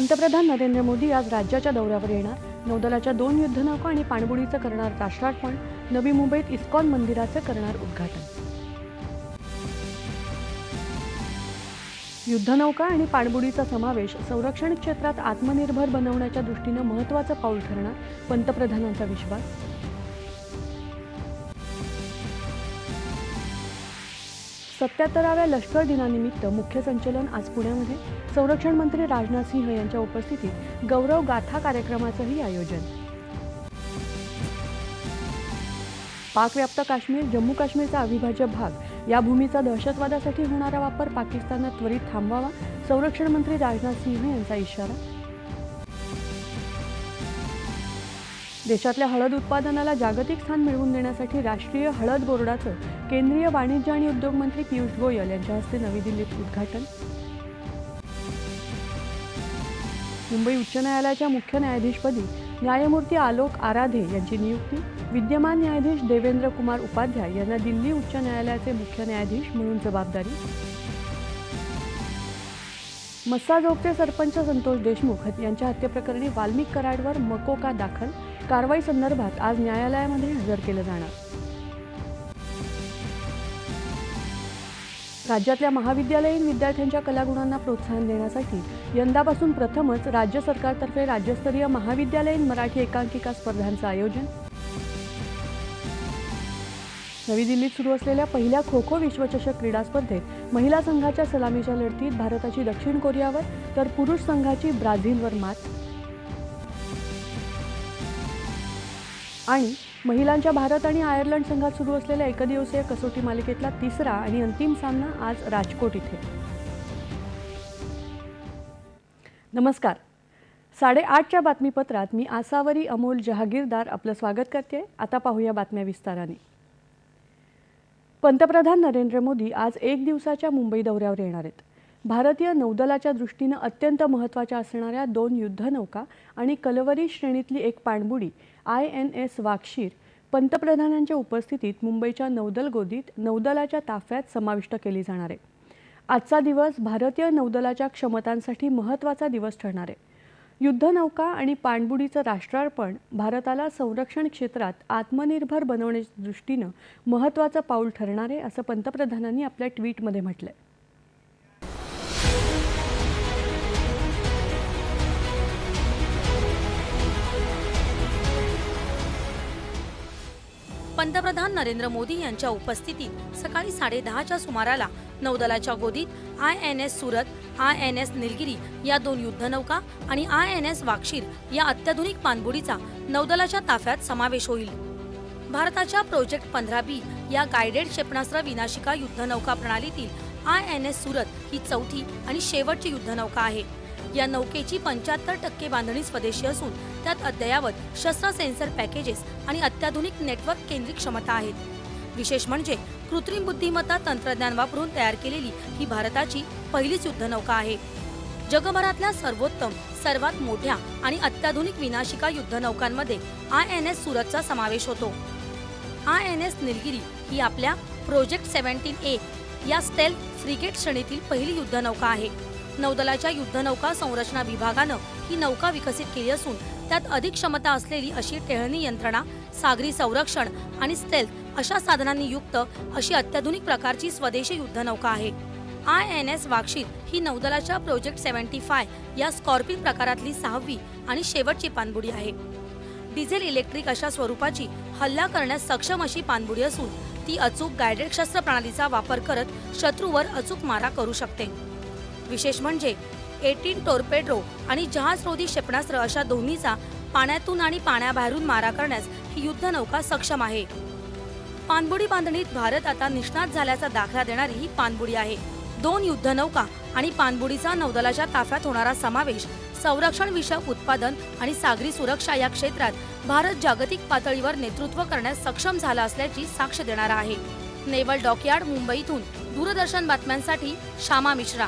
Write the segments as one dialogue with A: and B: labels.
A: पंतप्रधान नरेंद्र मोदी आज राज्याच्या दौऱ्यावर येणार नौदलाच्या दोन युद्धनौका आणि पाणबुडीचं करणार राष्ट्रार्पण नवी मुंबईत इस्कॉन मंदिराचं करणार उद्घाटन युद्धनौका आणि पाणबुडीचा समावेश संरक्षण क्षेत्रात आत्मनिर्भर बनवण्याच्या दृष्टीनं महत्वाचं पाऊल ठरणार पंतप्रधानांचा विश्वास सत्याहत्तराव्या लष्कर दिनानिमित्त मुख्य संचलन आज पुण्यामध्ये संरक्षण मंत्री राजनाथ सिंह यांच्या उपस्थितीत गौरव गाथा कार्यक्रमाचंही आयोजन पाकव्याप्त काश्मीर जम्मू काश्मीरचा अविभाज्य भाग या भूमीचा दहशतवादासाठी होणारा वापर पाकिस्ताननं त्वरित थांबवावा संरक्षण मंत्री राजनाथ सिंह यांचा इशारा देशातल्या हळद उत्पादनाला जागतिक स्थान मिळवून देण्यासाठी राष्ट्रीय हळद बोर्डाचं केंद्रीय वाणिज्य आणि उद्योग मंत्री पियुष गोयल यांच्या हस्ते नवी दिल्लीत उद्घाटन मुंबई उच्च न्यायालयाच्या मुख्य न्यायाधीशपदी न्यायमूर्ती आलोक आराधे यांची नियुक्ती विद्यमान न्यायाधीश देवेंद्र कुमार उपाध्याय यांना दिल्ली उच्च न्यायालयाचे मुख्य न्यायाधीश म्हणून जबाबदारी मस्साजोगचे सरपंच संतोष देशमुख यांच्या हत्येप्रकरणी वाल्मिक कराडवर मकोका दाखल कारवाई संदर्भात आज न्यायालयामध्ये हजर केलं जाणार राज्यातल्या महाविद्यालयीन विद्यार्थ्यांच्या कलागुणांना प्रोत्साहन देण्यासाठी यंदापासून प्रथमच राज्य सरकारतर्फे राज्यस्तरीय महाविद्यालयीन मराठी एकांकिका स्पर्धांचं आयोजन नवी दिल्लीत सुरू असलेल्या पहिल्या खो खो विश्वचषक क्रीडा स्पर्धेत महिला संघाच्या सलामीच्या लढतीत भारताची दक्षिण कोरियावर तर पुरुष संघाची ब्राझीलवर मात आणि महिलांच्या भारत आणि आयर्लंड संघात सुरू असलेल्या एकदिवसीय कसोटी मालिकेतला तिसरा आणि अंतिम सामना आज राजकोट इथे नमस्कार साडेआठच्या बातमीपत्रात मी आसावरी अमोल जहागीरदार आपलं स्वागत करते आता पाहूया बातम्या विस्ताराने पंतप्रधान नरेंद्र मोदी आज एक दिवसाच्या मुंबई दौऱ्यावर येणार आहेत भारतीय नौदलाच्या दृष्टीनं अत्यंत महत्त्वाच्या असणाऱ्या दोन युद्धनौका आणि कलवरी श्रेणीतली एक पाणबुडी आय एन एस वाक्शीर पंतप्रधानांच्या उपस्थितीत मुंबईच्या नौदल गोदीत नौदलाच्या ताफ्यात समाविष्ट केली जाणार आहे आजचा दिवस भारतीय नौदलाच्या क्षमतांसाठी महत्त्वाचा दिवस ठरणार आहे युद्धनौका आणि पाणबुडीचं राष्ट्रार्पण भारताला संरक्षण क्षेत्रात आत्मनिर्भर बनवण्याच्या दृष्टीनं महत्त्वाचं पाऊल ठरणार आहे असं पंतप्रधानांनी आपल्या ट्विटमध्ये म्हटलं पंतप्रधान नरेंद्र मोदी यांच्या उपस्थितीत सकाळी साडे दहाच्या सुमाराला नौदलाच्या गोदीत I N S Surat I N S Nilgiri या दोन युद्धनौका आणि आय एन एस वाक्षीर या अत्याधुनिक पाणबुडीचा नौदलाच्या ताफ्यात समावेश होईल भारताच्या प्रोजेक्ट पंधरा बी या गायडेड क्षेपणास्त्र विनाशिका युद्धनौका प्रणालीतील आय एन एस सुरत ही चौथी आणि शेवटची युद्धनौका आहे या नौकेची पंच्याहत्तर टक्के बांधणी स्वदेशी असून त्यात अद्ययावत शस्त्र सेन्सर पॅकेजेस आणि अत्याधुनिक नेटवर्क केंद्रित क्षमता आहेत विशेष म्हणजे कृत्रिम बुद्धिमत्ता तंत्रज्ञान वापरून तयार केलेली ही भारताची पहिलीच युद्धनौका आहे जगभरातल्या सर्वोत्तम सर्वात मोठ्या आणि अत्याधुनिक विनाशिका युद्धनौकांमध्ये आय एन एस सुरतचा समावेश होतो आय एन एस निलगिरी ही आपल्या प्रोजेक्ट सेव्हन्टीन ए या स्टेल फ्रिगेट श्रेणीतील पहिली युद्धनौका आहे नौदलाच्या युद्धनौका संरचना विभागानं ही नौका विकसित केली असून त्यात अधिक क्षमता असलेली अशी टेहळणी यंत्रणा सागरी संरक्षण आणि स्टेल्थ अशा साधनांनी युक्त अशी अत्याधुनिक प्रकारची स्वदेशी युद्धनौका आहे आय एन एस वाक्षित ही नौदलाच्या प्रोजेक्ट सेव्हन्टी फाय या स्कॉर्पिन प्रकारातली सहावी आणि शेवटची पाणबुडी आहे डिझेल इलेक्ट्रिक अशा स्वरूपाची हल्ला करण्यास सक्षम अशी पाणबुडी असून ती अचूक गायडेड शस्त्र प्रणालीचा वापर करत शत्रूवर अचूक मारा करू शकते विशेष म्हणजे एटीन टोरपेड्रो आणि जहाजरोधी क्षेपणास्त्र अशा दोन्हीचा पाण्यातून आणि पाण्याबाहेरून मारा करण्यास ही युद्धनौका सक्षम आहे पानबुडी बांधणीत भारत आता निष्णात झाल्याचा दाखला देणारी ही पानबुडी आहे दोन युद्धनौका आणि पानबुडीचा नौदलाच्या ताफ्यात होणारा समावेश संरक्षण विषयक उत्पादन आणि सागरी सुरक्षा या क्षेत्रात भारत जागतिक पातळीवर नेतृत्व करण्यास सक्षम झाला असल्याची साक्ष देणारा आहे नेवल डॉकयार्ड मुंबईतून दूरदर्शन बातम्यांसाठी श्यामा मिश्रा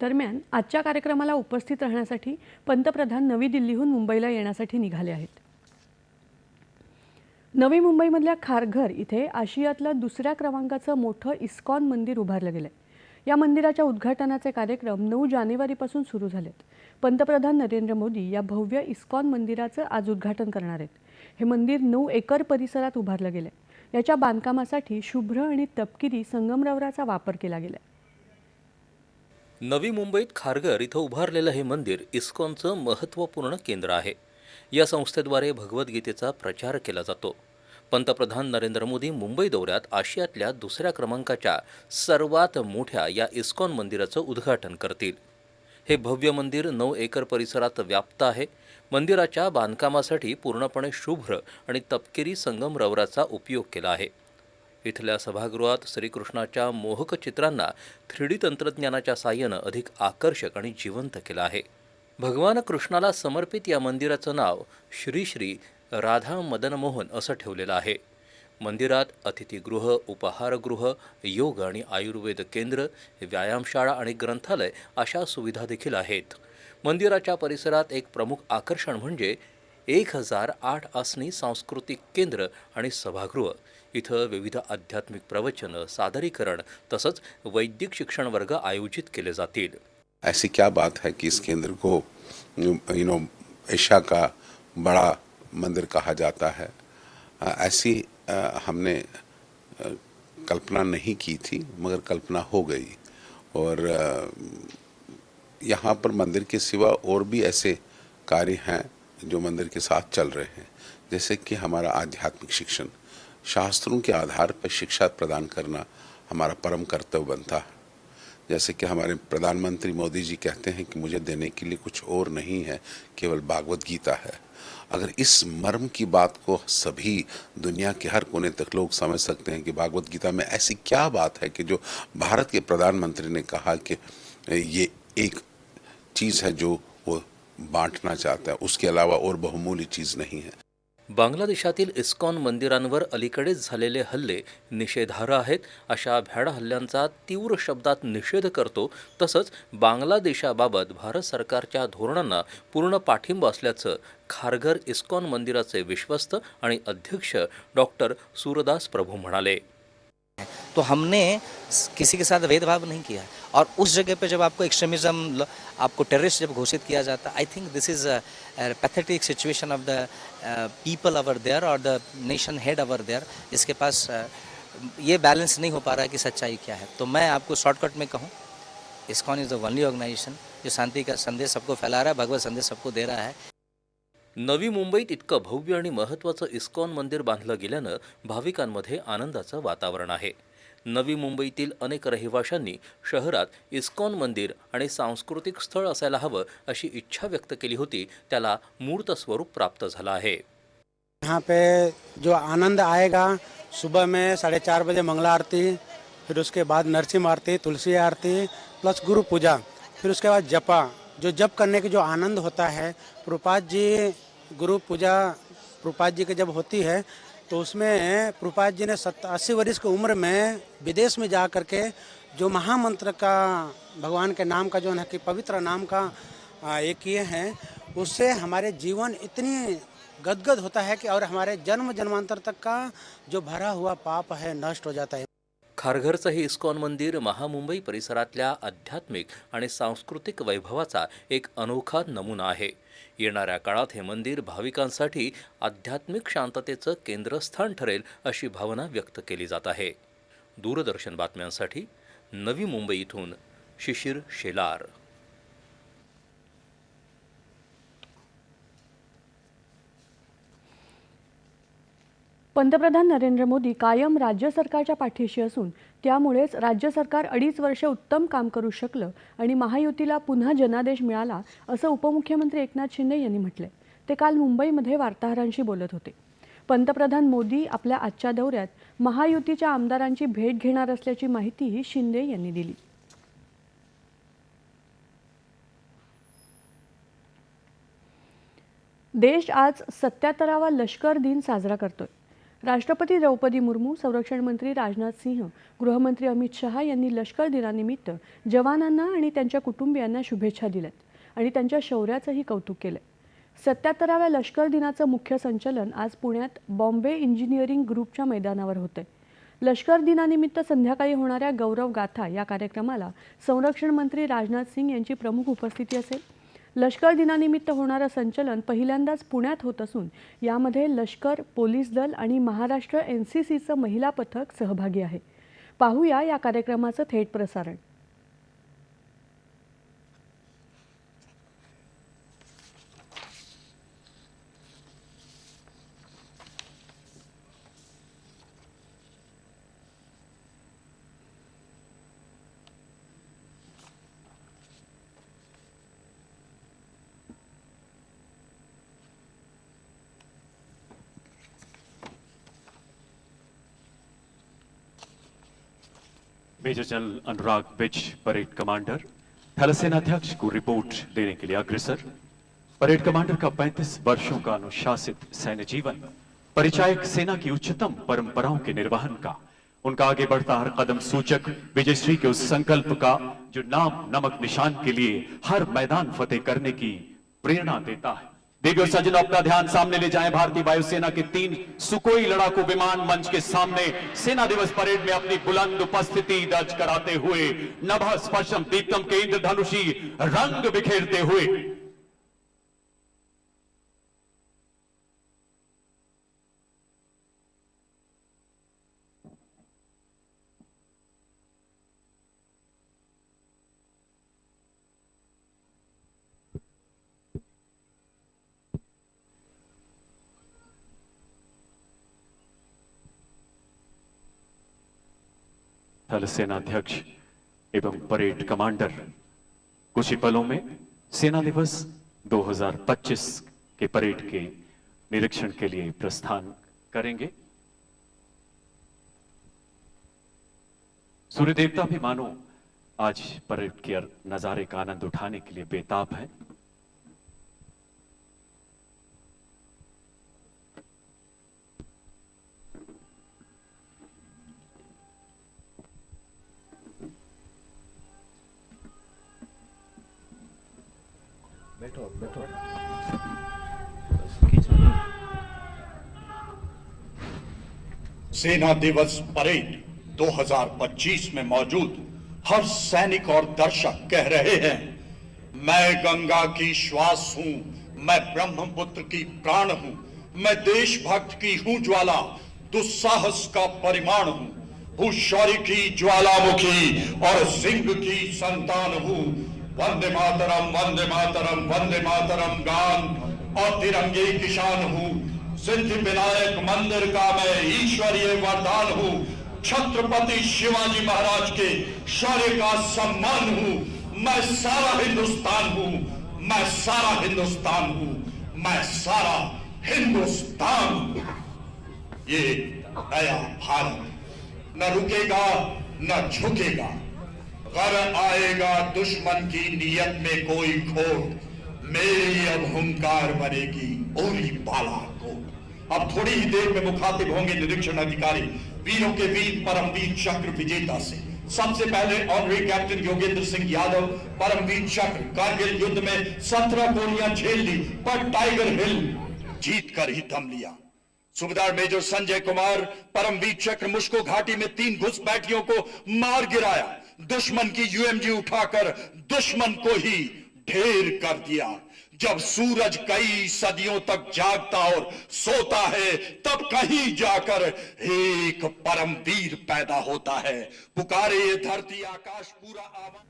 A: दरम्यान आजच्या कार्यक्रमाला उपस्थित राहण्यासाठी पंतप्रधान नवी दिल्लीहून मुंबईला येण्यासाठी निघाले आहेत नवी मुंबईमधल्या खारघर इथे आशियातलं दुसऱ्या क्रमांकाचं मोठं इस्कॉन मंदिर उभारलं गेलं या मंदिराच्या उद्घाटनाचे कार्यक्रम नऊ जानेवारीपासून सुरू झालेत पंतप्रधान नरेंद्र मोदी या भव्य इस्कॉन मंदिराचं आज उद्घाटन करणार आहेत हे मंदिर नऊ एकर परिसरात उभारलं गेलं याच्या बांधकामासाठी शुभ्र आणि तपकिरी संगमरवराचा वापर केला गेला
B: नवी मुंबईत खारघर इथं उभारलेलं हे मंदिर इस्कॉनचं महत्त्वपूर्ण केंद्र आहे या संस्थेद्वारे भगवद्गीतेचा प्रचार केला जातो पंतप्रधान नरेंद्र मोदी मुंबई दौऱ्यात आशियातल्या दुसऱ्या क्रमांकाच्या सर्वात मोठ्या या इस्कॉन मंदिराचं उद्घाटन करतील हे भव्य मंदिर नऊ एकर परिसरात व्याप्त आहे मंदिराच्या बांधकामासाठी पूर्णपणे शुभ्र आणि तपकिरी संगमरवराचा उपयोग केला आहे इथल्या सभागृहात श्रीकृष्णाच्या मोहक चित्रांना थ्री डी तंत्रज्ञानाच्या साह्यानं अधिक आकर्षक आणि जिवंत केलं आहे भगवान कृष्णाला समर्पित या मंदिराचं नाव श्री श्री राधा मदन मोहन असं ठेवलेलं आहे मंदिरात अतिथीगृह उपहारगृह योग आणि आयुर्वेद केंद्र व्यायामशाळा आणि ग्रंथालय अशा सुविधा देखील आहेत मंदिराच्या परिसरात एक प्रमुख आकर्षण म्हणजे एक हजार आठ आसनी सांस्कृतिक केंद्र आणि सभागृह इथं विविध आध्यात्मिक प्रवचन सादरीकरण तसंच वैदिक शिक्षण वर्ग आयोजित केले जातील
C: ऐसी क्या बात है कि इस केंद्र को यू नो एशिया का बड़ा मंदिर कहा जाता है ऐसी हमने कल्पना नहीं की थी मगर कल्पना हो गई और यहाँ पर मंदिर के सिवा और भी ऐसे कार्य हैं जो मंदिर के साथ चल रहे हैं जैसे कि हमारा आध्यात्मिक शिक्षण शास्त्रों के आधार पर शिक्षा प्रदान करना हमारा परम कर्तव्य बनता है जैसे कि हमारे प्रधानमंत्री मोदी जी कहते हैं कि मुझे देने के लिए कुछ और नहीं है केवल भागवत गीता है अगर इस मर्म की बात को सभी दुनिया के हर कोने तक लोग समझ सकते हैं कि भागवत गीता में ऐसी क्या बात है कि जो भारत के प्रधानमंत्री ने कहा कि ये एक चीज़ है जो वो बांटना चाहता है उसके अलावा और बहुमूल्य चीज़ नहीं है
B: बांगलादेशातील इस्कॉन मंदिरांवर अलीकडेच झालेले हल्ले निषेधार्ह आहेत अशा भ्याड हल्ल्यांचा तीव्र शब्दात निषेध करतो तसंच बांगलादेशाबाबत भारत सरकारच्या धोरणांना पूर्ण पाठिंबा असल्याचं खारघर इस्कॉन मंदिराचे विश्वस्त आणि अध्यक्ष डॉक्टर सूरदास प्रभू म्हणाले
D: तो हमने किसी के साथ भेदभाव नहीं किया और उस जगह पे जब आपको एक्सट्रीमिज्म आपको टेररिस्ट जब घोषित किया जाता I think this is pathetic situation of the people over there और the nation head over there इसके पास uh, ये बैलेंस नहीं हो पा रहा है कि सच्चाई क्या है तो मैं आपको शॉर्टकट में कहूँ ISKCON is the only organisation जो शांति का संदेश सबको फैला रहा है भगवत संदेश सबको दे रहा है
B: नवी मुंबईत इतकं भव्य आणि महत्त्वाचं इस्कॉन मंदिर बांधलं गेल्यानं भाविकांमध्ये आनंदाचं वातावरण आहे नवी मुंबईतील अनेक रहिवाशांनी शहरात इस्कॉन मंदिर आणि सांस्कृतिक स्थळ असायला हवं अशी इच्छा व्यक्त केली होती त्याला मूर्त स्वरूप प्राप्त झालं आहे
E: यहाँ पे जो आनंद आएगा सुबह में साढ़े चार बजे मंगला आरती फिर उसके बाद नरसिंह आरती तुलसी आरती प्लस गुरु पूजा फिर उसके बाद जपा जो जप करने के जो आनंद होता है प्रपात जी गुरु पूजा प्रपात जी की जब होती है तो उसमें प्रपात जी ने सत अस्सी वर्ष की उम्र में विदेश में जा कर के जो महामंत्र का भगवान के नाम का जो है कि पवित्र नाम का ये किए हैं उससे हमारे जीवन इतनी गदगद होता है कि और हमारे जन्म जन्मांतर तक का जो भरा हुआ पाप है नष्ट हो जाता है
B: खारघरचं हे इस्कॉन मंदिर महामुंबई परिसरातल्या आध्यात्मिक आणि सांस्कृतिक वैभवाचा एक अनोखा नमुना आहे येणाऱ्या काळात हे मंदिर भाविकांसाठी आध्यात्मिक शांततेचं केंद्रस्थान ठरेल अशी भावना व्यक्त केली जात आहे दूरदर्शन बातम्यांसाठी नवी मुंबई इथून शिशिर शेलार
A: पंतप्रधान नरेंद्र मोदी कायम राज्य सरकारच्या पाठीशी असून त्यामुळेच राज्य सरकार अडीच वर्ष उत्तम काम करू शकलं आणि महायुतीला पुन्हा जनादेश मिळाला असं उपमुख्यमंत्री एकनाथ शिंदे यांनी म्हटलंय ते काल मुंबईमध्ये वार्ताहरांशी बोलत होते पंतप्रधान मोदी आपल्या आजच्या दौऱ्यात महायुतीच्या आमदारांची भेट घेणार असल्याची माहितीही शिंदे यांनी दिली देश आज सत्याहत्तरावा लष्कर दिन साजरा करतोय राष्ट्रपती द्रौपदी मुर्मू संरक्षण मंत्री राजनाथ सिंह गृहमंत्री अमित शहा यांनी लष्कर दिनानिमित्त जवानांना आणि त्यांच्या कुटुंबियांना शुभेच्छा दिल्यात आणि त्यांच्या शौर्याचंही कौतुक केलं सत्याहत्तराव्या लष्कर दिनाचं मुख्य संचलन आज पुण्यात बॉम्बे इंजिनिअरिंग ग्रुपच्या मैदानावर होतं लष्कर दिनानिमित्त संध्याकाळी होणाऱ्या गौरव गाथा या कार्यक्रमाला संरक्षण मंत्री राजनाथ सिंग यांची प्रमुख उपस्थिती असेल लष्कर दिनानिमित्त होणारं संचलन पहिल्यांदाच पुण्यात होत असून यामध्ये लष्कर पोलीस दल आणि महाराष्ट्र एन सी सीचं महिला पथक सहभागी आहे पाहूया या कार्यक्रमाचं थेट प्रसारण
F: मेजर जनरल अनुराग बिज परेड कमांडर थलसेना अध्यक्ष को रिपोर्ट देने के लिए अग्रसर परेड कमांडर का 35 वर्षों का अनुशासित सैन्य जीवन परिचायक सेना की उच्चतम परंपराओं के निर्वहन का उनका आगे बढ़ता हर कदम सूचक विजयश्री के उस संकल्प का जो नाम नमक निशान के लिए हर मैदान फतेह करने की प्रेरणा देता है दिव्य सज्जन अपना ध्यान सामने ले जाएं भारतीय वायुसेना के तीन सुकोई लड़ाकू विमान मंच के सामने सेना दिवस परेड में अपनी बुलंद उपस्थिति दर्ज कराते हुए नभ स्पर्शम दीप्तम के इंद्रधनुषी रंग बिखेरते हुए थल सेनाध्यक्ष एवं परेड कमांडर कुछ ही पलों में सेना दिवस 2025 के परेड के निरीक्षण के लिए प्रस्थान करेंगे सूर्य देवता भी मानो आज परेड के नजारे का आनंद उठाने के लिए बेताब हैं
G: बैठो बैठो सेना दिवस परेड 2025 में मौजूद हर सैनिक और दर्शक कह रहे हैं मैं गंगा की श्वास हूँ मैं ब्रह्मपुत्र की प्राण हूं मैं देशभक्त की हूँ ज्वाला दुस्साहस का परिमाण हूँ हूँ शौर्य की ज्वालामुखी और सिंह की संतान हूं वंदे मातरम वंदे मातरम वंदे मातरम गान और तिरंगे किसान हूँ सिद्ध विनायक मंदिर का मैं ईश्वरीय वरदान हूँ छत्रपति शिवाजी महाराज के शौर्य का सम्मान हूँ मैं सारा हिंदुस्तान हूँ मैं सारा हिंदुस्तान हूँ मैं सारा हिंदुस्तान ये नया भारत न रुकेगा न झुकेगा कर आएगा दुश्मन की नियत में कोई खोट मेरी अब हंकार बनेगी ओरी बाला को अब थोड़ी ही देर में मुखातिब होंगे निरीक्षण अधिकारी वीरों के वीर परमवीर चक्र विजेता से सबसे पहले ऑनरी कैप्टन योगेंद्र सिंह यादव परमवीर चक्र कारगिल युद्ध में सत्रह गोलियां झेल ली पर टाइगर हिल जीत कर ही दम लिया सुबेदार मेजर संजय कुमार परमवीर चक्र मुश्को घाटी में तीन घुसपैठियों को मार गिराया दुश्मन की यूएमजी उठाकर दुश्मन को ही ढेर कर दिया जब सूरज कई सदियों तक जागता और सोता है तब कहीं जाकर एक परमवीर पैदा होता है पुकारे धरती आकाश पूरा आवा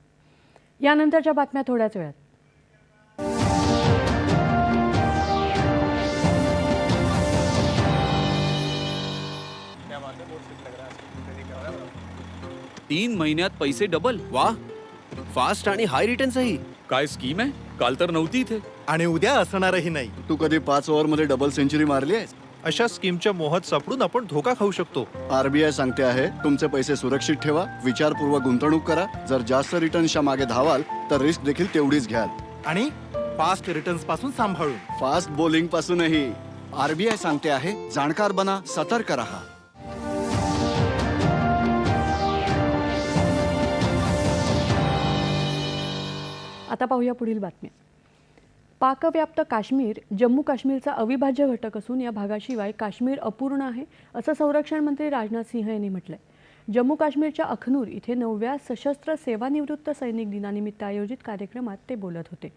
A: यानंतरच्या बातम्या थोड्याच वेळात
H: तीन महिन्यात पैसे डबल वा फास्ट आणि हाय सही काय स्कीम आहे काल तर नव्हती इथे आणि उद्या असणारही नाही तू कधी पाच ओव्हर मध्ये डबल सेंचुरी मारली आहे अशा स्कीमच्या मोहात सापडून आपण धोका खाऊ शकतो आरबीआय सांगते आहे तुमचे पैसे सुरक्षित ठेवा विचारपूर्वक गुंतवणूक करा जर जास्त रिटर्न्सच्या मागे धावाल तर रिस्क देखील तेवढीच घ्याल आणि फास्ट रिटर्न्स पासून सांभाळून फास्ट बॉलिंग पासूनही आरबीआय सांगते आहे जाणकार बना सतर्क राहा
A: आता पाहूया पुढील बातम्या पाकव्याप्त काश्मीर जम्मू काश्मीरचा अविभाज्य घटक असून या भागाशिवाय काश्मीर अपूर्ण आहे असं संरक्षण मंत्री राजनाथ सिंह यांनी म्हटलंय जम्मू काश्मीरच्या अखनूर इथे नवव्या सशस्त्र सेवानिवृत्त सैनिक दिनानिमित्त आयोजित कार्यक्रमात ते बोलत होते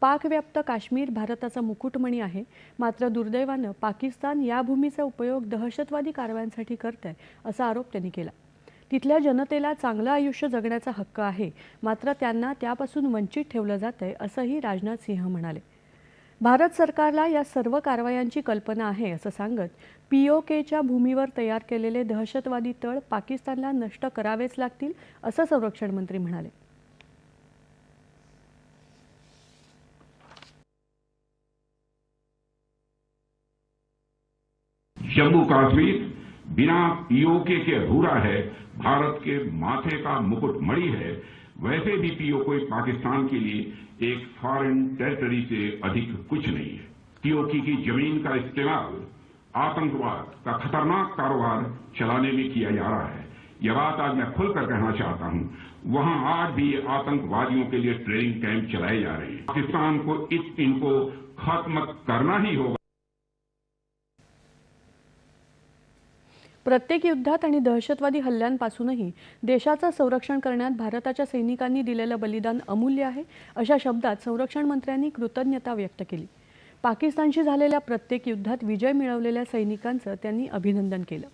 A: पाकव्याप्त काश्मीर भारताचा मुकुटमणी आहे मात्र दुर्दैवानं पाकिस्तान या भूमीचा उपयोग दहशतवादी कारवायांसाठी करत आहे असा आरोप त्यांनी केला तिथल्या जनतेला चांगलं आयुष्य जगण्याचा हक्क आहे मात्र त्यांना त्यापासून वंचित ठेवलं जात असंही राजनाथ सिंह म्हणाले भारत सरकारला या सर्व कारवायांची कल्पना आहे असं सांगत पीओकेच्या भूमीवर तयार केलेले दहशतवादी तळ पाकिस्तानला नष्ट करावेच लागतील असं संरक्षण मंत्री म्हणाले
I: जम्मू काश्मीर बिना पीओके के अधूरा है भारत के माथे का मुकुट मणि है वैसे भी पीओके पाकिस्तान के लिए एक फॉरेन टेरिटरी से अधिक कुछ नहीं है पीओके की जमीन का इस्तेमाल आतंकवाद का खतरनाक कारोबार चलाने में किया जा रहा है यह बात आज मैं खुलकर कहना चाहता हूं वहां आज भी आतंकवादियों के लिए ट्रेनिंग कैंप चलाए जा रहे हैं पाकिस्तान को इस इनको खत्म करना ही होगा
A: प्रत्येक युद्धात आणि दहशतवादी हल्ल्यांपासूनही देशाचं संरक्षण करण्यात भारताच्या सैनिकांनी दिलेलं बलिदान अमूल्य आहे अशा शब्दात संरक्षण मंत्र्यांनी कृतज्ञता व्यक्त केली पाकिस्तानशी झालेल्या प्रत्येक युद्धात विजय मिळवलेल्या सैनिकांचं त्यांनी अभिनंदन केलं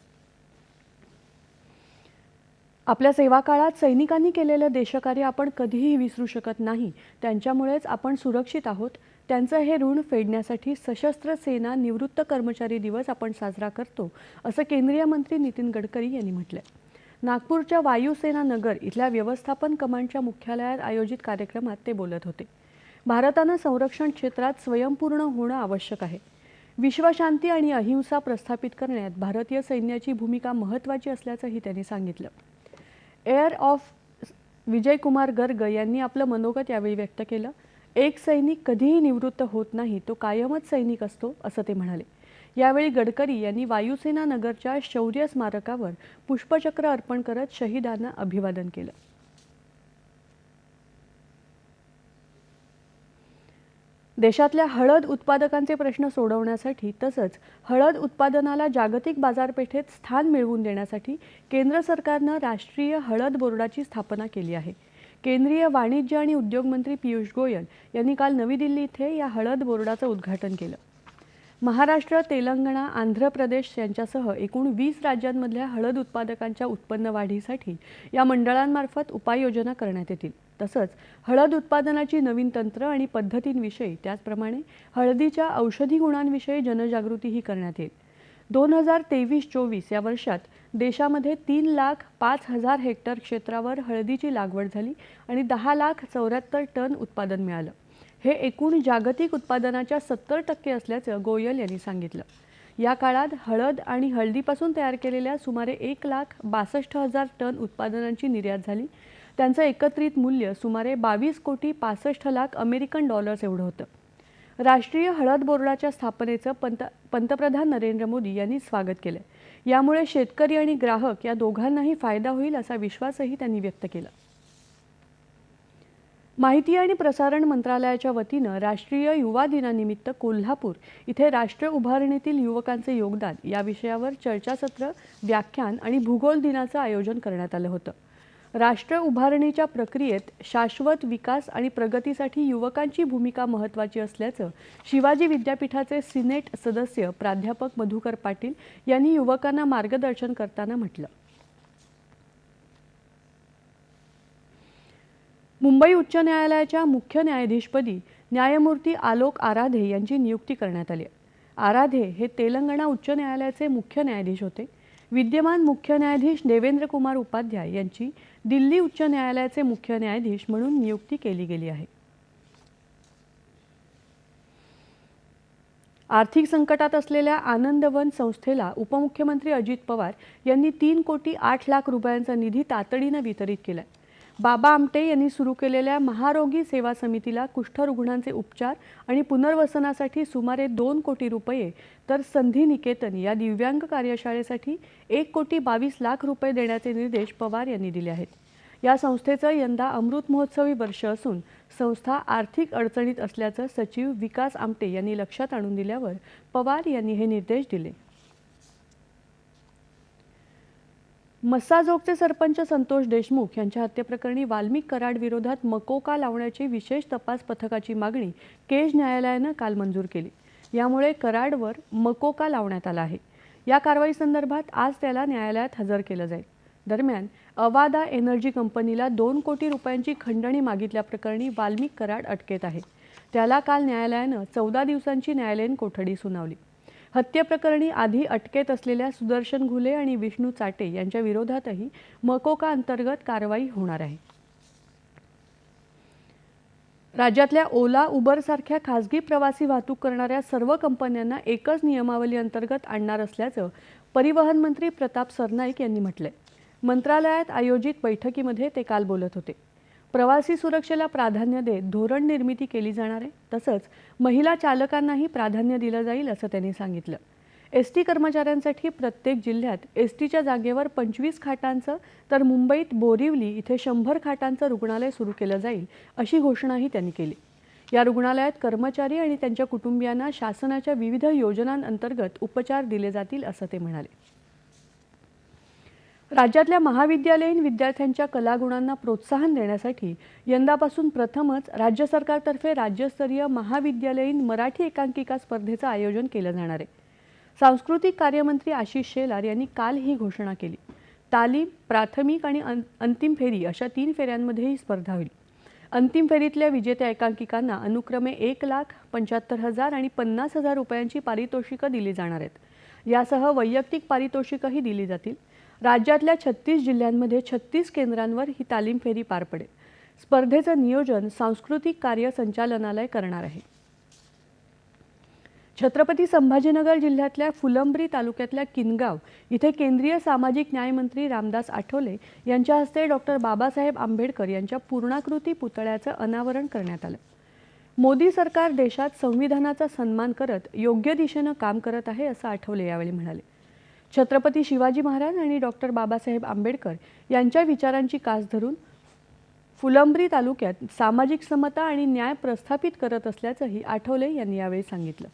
A: आपल्या सेवाकाळात सैनिकांनी केलेलं देशकार्य आपण कधीही विसरू शकत नाही त्यांच्यामुळेच आपण सुरक्षित आहोत त्यांचं हे ऋण फेडण्यासाठी सशस्त्र सेना निवृत्त कर्मचारी दिवस आपण साजरा करतो असं केंद्रीय मंत्री नितीन गडकरी यांनी म्हटलं नागपूरच्या वायुसेना नगर इथल्या व्यवस्थापन कमांडच्या मुख्यालयात आयोजित कार्यक्रमात ते बोलत होते भारतानं संरक्षण क्षेत्रात स्वयंपूर्ण होणं आवश्यक आहे विश्वशांती आणि अहिंसा प्रस्थापित करण्यात भारतीय सैन्याची भूमिका महत्त्वाची असल्याचंही त्यांनी सांगितलं एअर ऑफ विजयकुमार गर्ग यांनी आपलं मनोगत यावेळी व्यक्त केलं एक सैनिक कधीही निवृत्त होत नाही तो कायमच सैनिक असतो असं ते म्हणाले यावेळी गडकरी यांनी वायुसेना नगरच्या शौर्य स्मारकावर पुष्पचक्र अर्पण करत शहीदांना अभिवादन केलं देशातल्या हळद उत्पादकांचे प्रश्न सोडवण्यासाठी तसंच हळद उत्पादनाला जागतिक बाजारपेठेत स्थान मिळवून देण्यासाठी केंद्र सरकारनं राष्ट्रीय हळद बोर्डाची स्थापना केली आहे केंद्रीय वाणिज्य आणि उद्योग मंत्री पियुष गोयल यांनी काल नवी दिल्ली इथे या हळद बोर्डाचं उद्घाटन केलं महाराष्ट्र तेलंगणा आंध्र प्रदेश यांच्यासह एकूण वीस राज्यांमधल्या हळद उत्पादकांच्या उत्पन्न वाढीसाठी या मंडळांमार्फत उपाययोजना करण्यात येतील तसंच हळद उत्पादनाची नवीन तंत्र आणि पद्धतींविषयी त्याचप्रमाणे हळदीच्या औषधी गुणांविषयी जनजागृतीही करण्यात येईल दोन हजार तेवीस चोवीस या वर्षात देशामध्ये तीन लाख पाच हजार हेक्टर क्षेत्रावर हळदीची लागवड झाली आणि दहा लाख चौऱ्याहत्तर टन उत्पादन मिळालं हे एकूण जागतिक उत्पादनाच्या सत्तर टक्के असल्याचं गोयल यांनी सांगितलं या काळात हळद आणि हळदीपासून तयार केलेल्या सुमारे एक लाख बासष्ट हजार टन उत्पादनांची निर्यात झाली त्यांचं एकत्रित मूल्य सुमारे बावीस कोटी पासष्ट लाख अमेरिकन डॉलर्स एवढं होतं राष्ट्रीय हळद बोर्डाच्या स्थापनेचं पंत पंतप्रधान नरेंद्र मोदी यांनी स्वागत केलं यामुळे शेतकरी आणि ग्राहक या दोघांनाही फायदा होईल असा विश्वासही त्यांनी व्यक्त केला माहिती आणि प्रसारण मंत्रालयाच्या वतीनं राष्ट्रीय युवा दिनानिमित्त कोल्हापूर इथे राष्ट्र उभारणीतील युवकांचे योगदान या विषयावर चर्चासत्र व्याख्यान आणि भूगोल दिनाचं आयोजन करण्यात आलं होतं राष्ट्र उभारणीच्या प्रक्रियेत शाश्वत विकास आणि प्रगतीसाठी युवकांची भूमिका महत्त्वाची असल्याचं शिवाजी विद्यापीठाचे सिनेट सदस्य प्राध्यापक मधुकर पाटील यांनी युवकांना मार्गदर्शन करताना म्हटलं मुंबई उच्च न्यायालयाच्या मुख्य न्यायाधीशपदी न्यायमूर्ती आलोक आराधे यांची नियुक्ती करण्यात आली आराधे हे तेलंगणा उच्च न्यायालयाचे मुख्य न्यायाधीश होते विद्यमान मुख्य न्यायाधीश देवेंद्र कुमार उपाध्याय यांची दिल्ली उच्च न्यायालयाचे मुख्य न्यायाधीश म्हणून नियुक्ती केली गेली आहे आर्थिक संकटात असलेल्या आनंदवन संस्थेला उपमुख्यमंत्री अजित पवार यांनी तीन कोटी आठ लाख रुपयांचा निधी तातडीनं वितरित केला बाबा आमटे यांनी सुरू केलेल्या महारोगी सेवा समितीला कुष्ठरुग्णांचे उपचार आणि पुनर्वसनासाठी सुमारे दोन कोटी रुपये तर संधी निकेतन या दिव्यांग कार्यशाळेसाठी एक कोटी बावीस लाख रुपये देण्याचे निर्देश पवार यांनी दिले आहेत या संस्थेचं यंदा अमृत महोत्सवी वर्ष असून संस्था आर्थिक अडचणीत असल्याचं सचिव विकास आमटे यांनी लक्षात आणून दिल्यावर पवार यांनी हे निर्देश दिले मस्साजोगचे सरपंच संतोष देशमुख यांच्या हत्येप्रकरणी वाल्मिक कराड विरोधात मकोका लावण्याची विशेष तपास पथकाची मागणी केज न्यायालयानं काल मंजूर केली यामुळे कराडवर मकोका लावण्यात आला आहे या कारवाईसंदर्भात आज त्याला न्यायालयात हजर केलं जाईल दरम्यान अवादा एनर्जी कंपनीला दोन कोटी रुपयांची खंडणी मागितल्याप्रकरणी वाल्मिक कराड अटकेत आहे त्याला काल न्यायालयानं चौदा दिवसांची न्यायालयीन कोठडी सुनावली हत्येप्रकरणी आधी अटकेत असलेल्या सुदर्शन घुले आणि विष्णू चाटे यांच्या विरोधातही मकोका अंतर्गत कारवाई होणार आहे राज्यातल्या ओला उबरसारख्या खासगी प्रवासी वाहतूक करणाऱ्या सर्व कंपन्यांना एकच नियमावली अंतर्गत आणणार असल्याचं परिवहन मंत्री प्रताप सरनाईक यांनी म्हटलंय मंत्रालयात आयोजित बैठकीमध्ये ते काल बोलत होते प्रवासी सुरक्षेला प्राधान्य देत धोरण निर्मिती केली जाणार आहे तसंच महिला चालकांनाही प्राधान्य दिलं जाईल असं त्यांनी सांगितलं एस टी कर्मचाऱ्यांसाठी प्रत्येक जिल्ह्यात एस टीच्या जागेवर पंचवीस खाटांचं तर मुंबईत बोरिवली इथे शंभर खाटांचं रुग्णालय सुरू केलं जाईल अशी घोषणाही त्यांनी केली या रुग्णालयात कर्मचारी आणि त्यांच्या कुटुंबियांना शासनाच्या विविध योजनांअंतर्गत उपचार दिले जातील असं ते म्हणाले राज्यातल्या महाविद्यालयीन विद्यार्थ्यांच्या कलागुणांना प्रोत्साहन देण्यासाठी यंदापासून प्रथमच राज्य सरकारतर्फे राज्यस्तरीय महाविद्यालयीन मराठी एकांकिका स्पर्धेचं आयोजन केलं जाणार आहे सांस्कृतिक कार्यमंत्री आशिष शेलार यांनी काल ही घोषणा केली तालीम प्राथमिक आणि अंतिम फेरी अशा तीन फेऱ्यांमध्ये ही स्पर्धा होईल अंतिम फेरीतल्या विजेत्या एकांकिकांना अनुक्रमे एक लाख पंच्याहत्तर हजार आणि पन्नास हजार रुपयांची पारितोषिकं दिली जाणार आहेत यासह वैयक्तिक पारितोषिकंही दिली जातील राज्यातल्या छत्तीस जिल्ह्यांमध्ये छत्तीस केंद्रांवर ही तालीम फेरी पार पडेल स्पर्धेचं नियोजन सांस्कृतिक कार्य संचालनालय करणार आहे छत्रपती संभाजीनगर जिल्ह्यातल्या फुलंब्री तालुक्यातल्या किनगाव इथे केंद्रीय सामाजिक न्यायमंत्री रामदास आठवले यांच्या हस्ते डॉक्टर बाबासाहेब आंबेडकर यांच्या पूर्णाकृती पुतळ्याचं अनावरण करण्यात आलं मोदी सरकार देशात संविधानाचा सन्मान करत योग्य दिशेनं काम करत आहे असं आठवले यावेळी म्हणाले छत्रपती शिवाजी महाराज आणि डॉक्टर बाबासाहेब आंबेडकर यांच्या विचारांची कास धरून फुलंब्री तालुक्यात सामाजिक समता आणि न्याय प्रस्थापित करत असल्याचंही आठवले यांनी यावेळी सांगितलं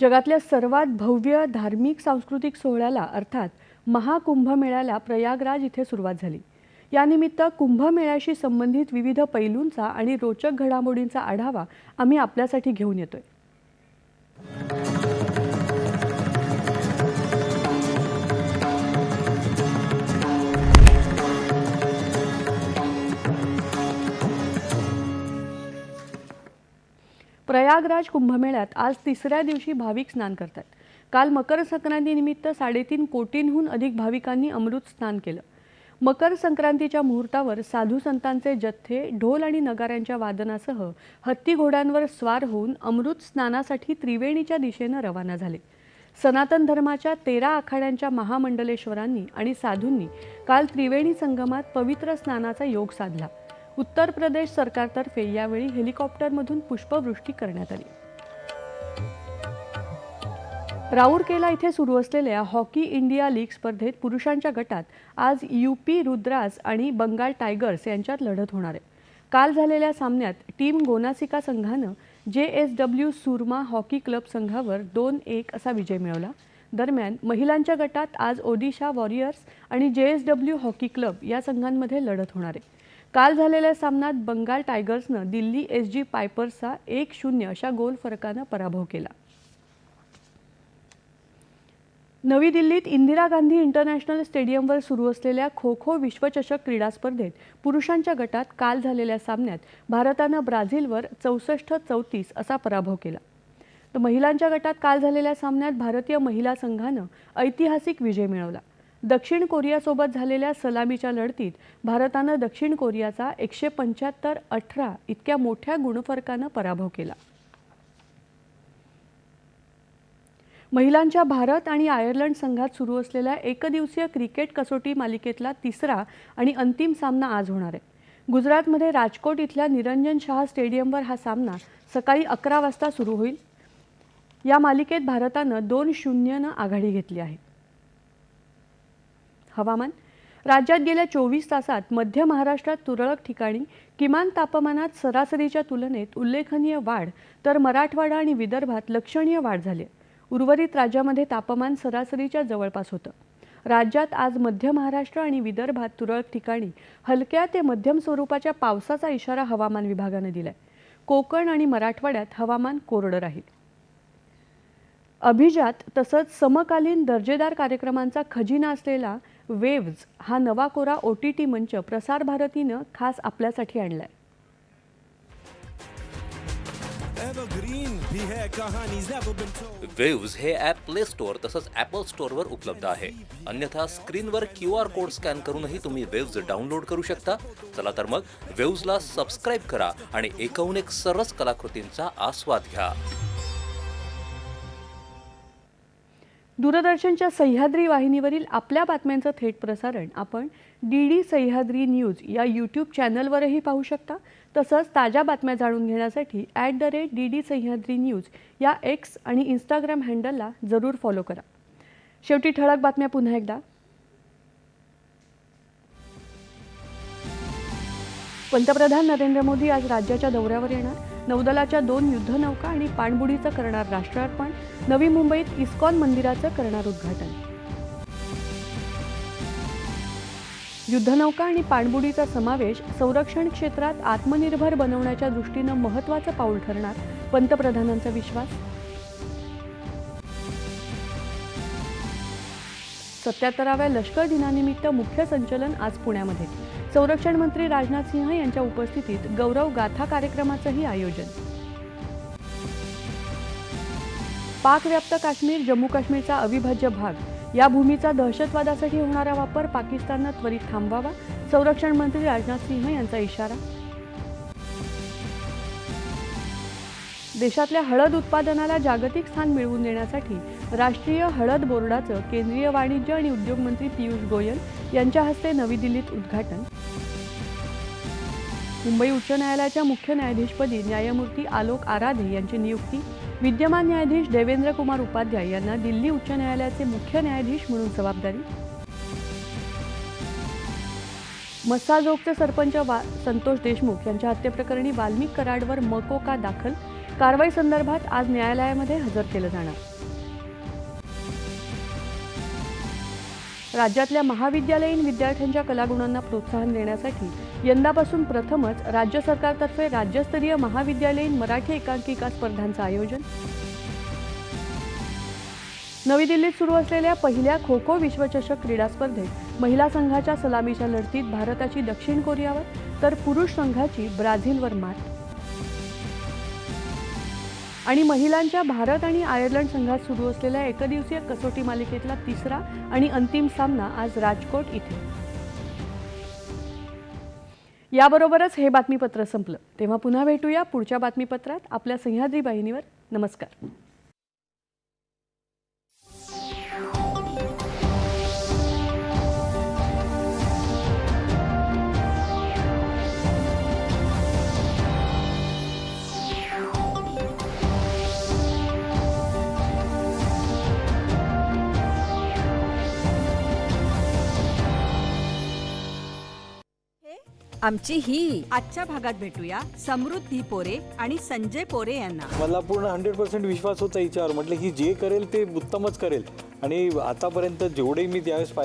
A: जगातल्या सर्वात भव्य धार्मिक सांस्कृतिक सोहळ्याला अर्थात महाकुंभमेळ्याला प्रयागराज इथे सुरुवात झाली यानिमित्त कुंभमेळ्याशी संबंधित विविध पैलूंचा आणि रोचक घडामोडींचा आढावा आम्ही आपल्यासाठी घेऊन येतोय प्रयागराज कुंभमेळ्यात आज तिसऱ्या दिवशी भाविक स्नान करतात काल मकर संक्रांतीनिमित्त साडेतीन कोटींहून अधिक भाविकांनी अमृत स्नान केलं मकर संक्रांतीच्या मुहूर्तावर साधू संतांचे जथ्थे ढोल आणि नगाऱ्यांच्या वादनासह हत्ती घोड्यांवर स्वार होऊन अमृत स्नानासाठी त्रिवेणीच्या दिशेनं रवाना झाले सनातन धर्माच्या तेरा आखाड्यांच्या महामंडलेश्वरांनी आणि साधूंनी काल त्रिवेणी संगमात पवित्र स्नानाचा योग साधला उत्तर प्रदेश सरकारतर्फे यावेळी हेलिकॉप्टरमधून पुष्पवृष्टी करण्यात आली राऊरकेला इथे सुरू असलेल्या हॉकी इंडिया लीग स्पर्धेत पुरुषांच्या गटात आज यूपी रुद्रास आणि बंगाल टायगर्स यांच्यात लढत होणार आहे काल झालेल्या सामन्यात टीम गोनासिका संघानं J S W Soorma hockey club संघावर दोन एक असा विजय मिळवला दरम्यान महिलांच्या गटात आज ओडिशा वॉरियर्स आणि जे एस डब्ल्यू हॉकी क्लब या संघांमध्ये लढत होणार आहे काल झालेल्या सामन्यात बंगाल टायगर्सनं दिल्ली एस जी पायपर्सचा एक शून्य अशा गोल फरकानं पराभव केला नवी दिल्लीत इंदिरा गांधी इंटरनॅशनल स्टेडियमवर सुरू असलेल्या खो खो विश्वचषक क्रीडा स्पर्धेत पुरुषांच्या गटात काल झालेल्या सामन्यात भारतानं ब्राझीलवर चौसष्ट चौतीस असा पराभव केला तर महिलांच्या गटात काल झालेल्या सामन्यात भारतीय महिला संघानं ऐतिहासिक विजय मिळवला दक्षिण कोरियासोबत झालेल्या सलामीच्या लढतीत भारतानं दक्षिण कोरियाचा एकशे पंच्याहत्तर अठरा इतक्या मोठ्या गुणफरकानं पराभव केला महिलांच्या भारत आणि आयर्लंड संघात सुरू असलेल्या एकदिवसीय क्रिकेट कसोटी मालिकेतला तिसरा आणि अंतिम सामना आज होणार आहे गुजरातमध्ये राजकोट इथल्या निरंजन शहा स्टेडियमवर हा सामना सकाळी अकरा वाजता सुरू होईल या मालिकेत भारतानं दोन शून्यनं आघाडी घेतली आहे हवामान राज्यात गेल्या चोवीस तासात मध्य महाराष्ट्रात तुरळक ठिकाणी किमान तापमानात सरासरीच्या तुलनेत उल्लेखनीय वाढ तर मराठवाडा आणि विदर्भात लक्षणीय वाढ झाली उर्वरित राज्यामध्ये तापमान सरासरीच्या जवळपास होतं राज्यात आज मध्य महाराष्ट्र आणि विदर्भात तुरळक ठिकाणी हलक्या ते मध्यम स्वरूपाच्या पावसाचा इशारा हवामान विभागानं दिलाय कोकण आणि मराठवाड्यात हवामान कोरडं राहील अभिजात तसंच समकालीन दर्जेदार कार्यक्रमांचा खजिना असलेला वेव्ज हा नवा कोरा ओ टी टी मंच प्रसार भारतीनं खास आपल्यासाठी आणलाय
J: वेव्ज हे ॲप प्ले स्टोअर तसंच ॲपल स्टोअरवर उपलब्ध आहे अन्यथा स्क्रीनवर क्यू आर कोड स्कॅन करूनही तुम्ही वेव्ज डाउनलोड करू शकता चला तर मग वेव्जला सबस्क्राईब करा आणि एकाहून एक सरस कलाकृतींचा आस्वाद घ्या
A: दूरदर्शनच्या सह्याद्री वाहिनीवरील आपल्या बातम्यांचं थेट प्रसारण आपण डी डी सह्याद्री न्यूज या यूट्यूब चॅनलवरही पाहू शकता तसंच ताज्या बातम्या जाणून घेण्यासाठी at the rate D D Sahyadri news या एक्स आणि इंस्टाग्राम हँडलला जरूर फॉलो करा शेवटी ठळक बातम्या पुन्हा एकदा पंतप्रधान नरेंद्र मोदी आज राज्याच्या दौऱ्यावर येणार नौदलाच्या दोन युद्धनौका आणि पाणबुडीचं करणार राष्ट्रार्पण नवी मुंबईत इस्कॉन मंदिराचं करणार उद्घाटन युद्धनौका आणि पाणबुडीचा समावेश संरक्षण क्षेत्रात आत्मनिर्भर बनवण्याच्या दृष्टीनं महत्त्वाचं पाऊल ठरणार पंतप्रधानांचा विश्वास सत्याहत्तराव्या लष्कर दिनानिमित्त मुख्य संचलन आज पुण्यामध्ये संरक्षण मंत्री राजनाथ सिंह यांच्या उपस्थितीत गौरव गाथा कार्यक्रमाचंही आयोजन पाकव्याप्त काश्मीर जम्मू काश्मीरचा अविभाज्य भाग या भूमीचा दहशतवादासाठी होणारा वापर पाकिस्ताननं त्वरित थांबवावा संरक्षण मंत्री राजनाथ सिंह यांचा इशारा देशातल्या हळद उत्पादनाला जागतिक स्थान मिळवून देण्यासाठी राष्ट्रीय हळद बोर्डाचं केंद्रीय वाणिज्य आणि उद्योग मंत्री पियुष गोयल यांच्या हस्ते नवी दिल्लीत उद्घाटन मुंबई उच्च न्यायालयाच्या मुख्य न्यायाधीशपदी न्यायमूर्ती आलोक आराधे यांची नियुक्ती विद्यमान न्यायाधीश देवेंद्र कुमार उपाध्याय यांना दिल्ली उच्च न्यायालयाचे मुख्य न्यायाधीश म्हणून जबाबदारी मस्साजोगचे सरपंच वा संतोष देशमुख यांच्या हत्येप्रकरणी वाल्मिक कराडवर मकोका दाखल कारवाई संदर्भात आज न्यायालयामध्ये हजर केलं जाणार राज्यातल्या महाविद्यालयीन विद्यार्थ्यांच्या कलागुणांना प्रोत्साहन देण्यासाठी यंदापासून प्रथमच राज्य सरकारतर्फे राज्यस्तरीय महाविद्यालयीन मराठी एकांकिका स्पर्धांचं आयोजन नवी दिल्लीत सुरू असलेल्या पहिल्या खो खो विश्वचषक क्रीडा स्पर्धेत महिला संघाच्या सलामीच्या लढतीत भारताची दक्षिण कोरियावर तर पुरुष संघाची ब्राझीलवर मात आणि महिलांच्या भारत आणि आयर्लंड संघात सुरू असलेल्या एकदिवसीय कसोटी मालिकेतला तिसरा आणि अंतिम सामना आज राजकोट इथे याबरोबरच हे बातमीपत्र संपलं तेव्हा पुन्हा भेटूया पुढच्या बातमीपत्रात आपल्या सह्याद्री वाहिनीवर नमस्कार
K: आमची ही आजच्या भागात भेटूया समृद्धी पोरे आणि संजय पोरे यांना
L: मला पूर्ण हंड्रेड पर्सेंट विश्वास होता हिच्यावर म्हटलं ही जे करेल ते उत्तमच करेल आणि आतापर्यंत जेवढे मी त्यावेळेस पाहिजे